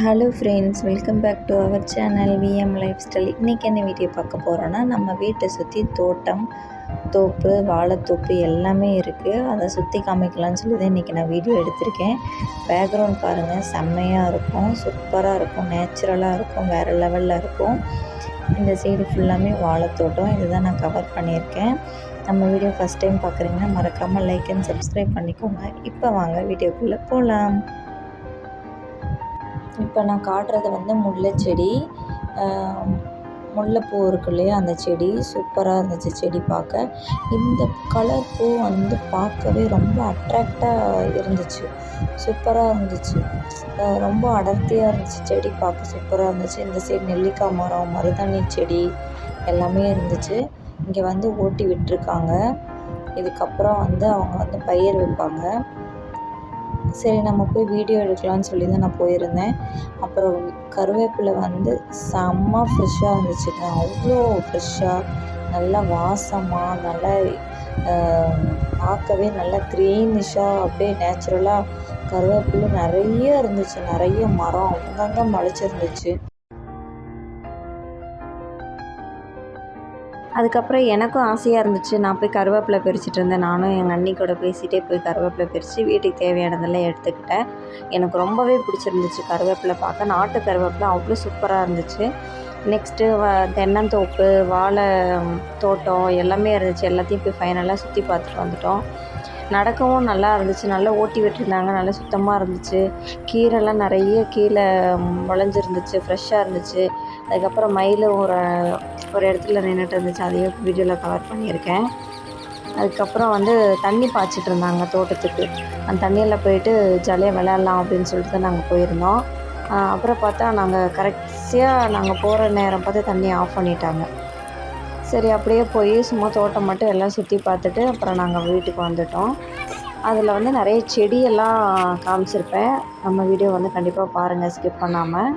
Hello friends welcome back to our channel VM lifestyle இன்றைக்கி என்ன video பார்க்க போகிறோன்னா நம்ம வீட்டை சுற்றி தோட்டம் தோப்பு வாழைத்தோப்பு எல்லாமே இருக்குது அதை சுற்றி காமிக்கலாம்னு சொல்லி தான் இன்றைக்கி நான் வீடியோ எடுத்திருக்கேன். பேக்ரவுண்ட் பாருங்கள் செம்மையாக இருக்கும் சூப்பராக இருக்கும் நேச்சுரலாக இருக்கும் வேறு லெவலில் இருக்கும். இந்த சைடு ஃபுல்லாமே வாழைத்தோட்டம் இதுதான் நான் கவர் பண்ணியிருக்கேன். நம்ம வீடியோ ஃபஸ்ட் டைம் பார்க்குறீங்கன்னா மறக்காமல் லைக் அண்ட் சப்ஸ்கிரைப் பண்ணிக்கோங்க. இப்போ வாங்க வீடியோக்குள்ளே போகலாம் இப்போ நான் காட்டுறது வந்து முல்லை செடி. முல்லைப்பூ இருக்கு இல்லையா அந்த செடி. சூப்பராக இருந்துச்சு செடி பார்க்க. இந்த கலர் பூ வந்து பார்க்கவே ரொம்ப அட்ராக்டாக இருந்துச்சு. சூப்பராக இருந்துச்சு. ரொம்ப அடர்த்தியாக இருந்துச்சு செடி பார்க்க. சூப்பராக இருந்துச்சு. இந்த சைடு நெல்லிக்காய் மரம் மருதாணி செடி எல்லாமே இருந்துச்சு. இங்கே வந்து ஓட்டி விட்டுருக்காங்க. இதுக்கப்புறம் வந்து அவங்க வந்து பயிர் வைப்பாங்க. சரி நம்ம போய் வீடியோ எடுக்கலாம்னு சொல்லி தான் நான் போயிருந்தேன். அப்புறம் கருவேப்பிலை வந்து செம்ம ஃப்ரெஷ்ஷாக இருந்துச்சுங்க அவ்வளோ ஃப்ரெஷ்ஷாக நல்லா வாசமாக நல்லா பார்க்கவே நல்லா க்ரீனிஷாக அப்படியே நேச்சுரலாக கருவேப்பிலை நிறைய இருந்துச்சு. நிறைய மரம் அங்கங்கே முளைச்சிருந்துச்சு. அதுக்கப்புறம் எனக்கும் ஆசையாக இருந்துச்சு. நான் போய் கருவேப்பிலை பறிச்சிட்டு இருந்தேன். நானும் எங்கள் அண்ணி கூட பேசிகிட்டே போய் கருவேப்பிலை பறித்து வீட்டுக்கு தேவையானதெல்லாம் எடுத்துக்கிட்டேன். எனக்கு ரொம்பவே பிடிச்சிருந்துச்சு கருவேப்பிலை பார்க்க. நாட்டு கருவேப்பிலை அவ்வளோ சூப்பராக இருந்துச்சு. நெக்ஸ்ட்டு வ தென்னந்தோப்பு வாழை தோட்டம் எல்லாமே இருந்துச்சு. எல்லாத்தையும் போய் ஃபைனலாக சுற்றி பார்த்துட்டு வந்துட்டோம். நடக்கவும் நல்லா இருந்துச்சு. நல்லா ஓட்டி விட்டுருந்தாங்க. நல்லா சுத்தமாக இருந்துச்சு. கீரைலாம் நிறைய கீழே முளைஞ்சிருந்துச்சு ஃப்ரெஷ்ஷாக இருந்துச்சு. அதுக்கப்புறம் மயில் ஒரு ஒரு இடத்துல நின்றுட்டு இருந்துச்சு. அதையும் வீடியோவில் கவர் பண்ணியிருக்கேன். அதுக்கப்புறம் வந்து தண்ணி பாய்ச்சிட்டு இருந்தாங்க தோட்டத்துக்கு. அந்த தண்ணியில் போயிட்டு ஜாலியாக விளையாடலாம் அப்படின்னு சொல்லிட்டு தான் நாங்கள் போயிருந்தோம். அப்புறம் பார்த்தா நாங்கள் கரெக்டாக நாங்கள் போகிற நேரம் பார்த்து தண்ணி ஆஃப் பண்ணிட்டாங்க. சரி அப்படியே போய் சும்மா தோட்டம் மட்டும் எல்லாம் சுற்றி பார்த்துட்டு அப்புறம் நாங்கள் வீட்டுக்கு வந்துட்டோம். அதில் வந்து நிறைய செடியெல்லாம் காமிச்சிருப்பேன். நம்ம வீடியோ வந்து கண்டிப்பாக பாருங்கள் ஸ்கிப் பண்ணாமல்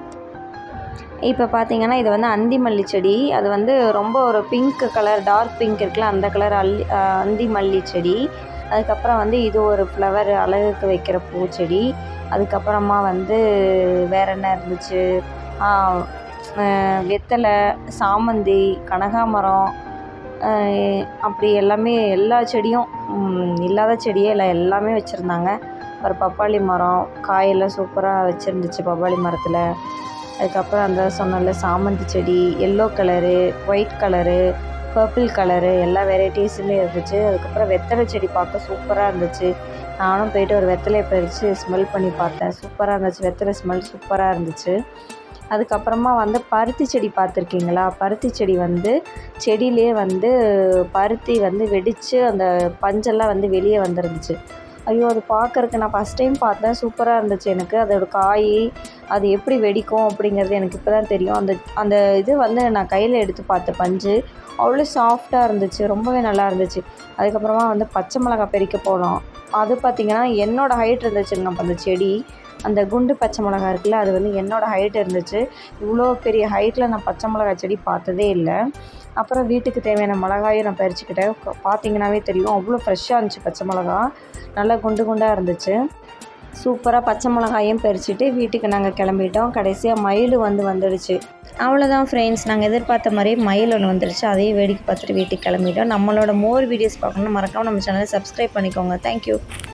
இப்போ பார்த்தீங்கன்னா இது வந்து அந்திமல்லி செடி. அது வந்து ரொம்ப ஒரு பிங்க் கலர் டார்க் பிங்க் இருக்குல்ல அந்த கலர் அல்லி அந்தி மல்லி செடி. அதுக்கப்புறம் வந்து இது ஒரு ஃப்ளவர் அழகுக்கு வைக்கிற பூச்செடி அதுக்கப்புறமா வந்து வேறு என்ன இருந்துச்சு? வெத்தலை சாமந்தி கனகாமரம் அப்படி எல்லாமே எல்லா செடியும் இல்லாத செடியே இல்லை எல்லாமே வச்சுருந்தாங்க. ஒரு பப்பாளி மரம் காயெல்லாம் சூப்பராக வச்சுருந்துச்சு பப்பாளி மரத்தில். அதுக்கப்புறம் அந்த சொன்னல சாமந்தி செடி yellow colour white colour purple colour எல்லா வெரைட்டிஸுமே இருந்துச்சு. அதுக்கப்புறம் வெத்தலை செடி பார்க்க சூப்பராக இருந்துச்சு. நானும் போயிட்டு ஒரு வெத்தலையை பறித்து ஸ்மெல் பண்ணி பார்த்தேன். சூப்பராக இருந்துச்சு. வெத்தலை ஸ்மெல் சூப்பராக இருந்துச்சு. அதுக்கப்புறமா வந்து பருத்தி செடி பார்த்துருக்கீங்களா? பருத்தி செடி வந்து செடியிலே வந்து பருத்தி வந்து வெடித்து அந்த பஞ்செல்லாம் வந்து வெளியே வந்துருந்துச்சு. ஐயோ அது பார்க்கறக்கு நான் ஃபஸ்ட் டைம் பார்த்தேன். சூப்பராக இருந்துச்சு எனக்கு. அதோட காய் அது எப்படி வெடிக்கும் அப்படிங்கிறது எனக்கு இப்போ தான் தெரியும். அந்த அந்த இது வந்து நான் கையில் எடுத்து பார்த்த பஞ்சு. அவ்வளோ சாஃப்டாக இருந்துச்சு. ரொம்பவே நல்லா இருந்துச்சு. அதுக்கப்புறமா வந்து பச்சை மிளகாய் பறிக்க போனோம் அது பார்த்திங்கன்னா என்னோடய ஹைட் இருந்துச்சுங்க அந்த செடி. அந்த குண்டு பச்சை மிளகா இருக்குல்ல அது வந்து என்னோடய ஹைட் இருந்துச்சு. இவ்வளோ பெரிய ஹைட்டில் நான் பச்சை மிளகா செடி பார்த்ததே இல்லை. அப்புறம் வீட்டுக்கு தேவையான மிளகாயும் நான் பறிச்சுக்கிட்டேன். பார்த்தீங்கன்னாவே தெரியும் அவ்வளோ ஃப்ரெஷ்ஷாக இருந்துச்சு பச்சை மிளகா. நல்லா குண்டு குண்டாக இருந்துச்சு. சூப்பராக பச்சை மிளகாயும் பறிச்சுட்டு வீட்டுக்கு நாங்கள் கிளம்பிட்டோம். கடைசியாக மயில் வந்து வந்துடுச்சு. அவ்வளோதான் ஃப்ரெண்ட்ஸ் நாங்கள் எதிர்பார்த்த மாதிரி மயில் ஒன்று வந்துடுச்சு. அதையும் வேடிக்கை பார்த்துட்டு வீட்டுக்கு கிளம்பிட்டோம். நம்மளோட மோர் வீடியோஸ் பார்க்கணும்னு மறக்காமல் நம்ம சேனலை சப்ஸ்கிரைப் பண்ணிக்கோங்க. தேங்க்யூ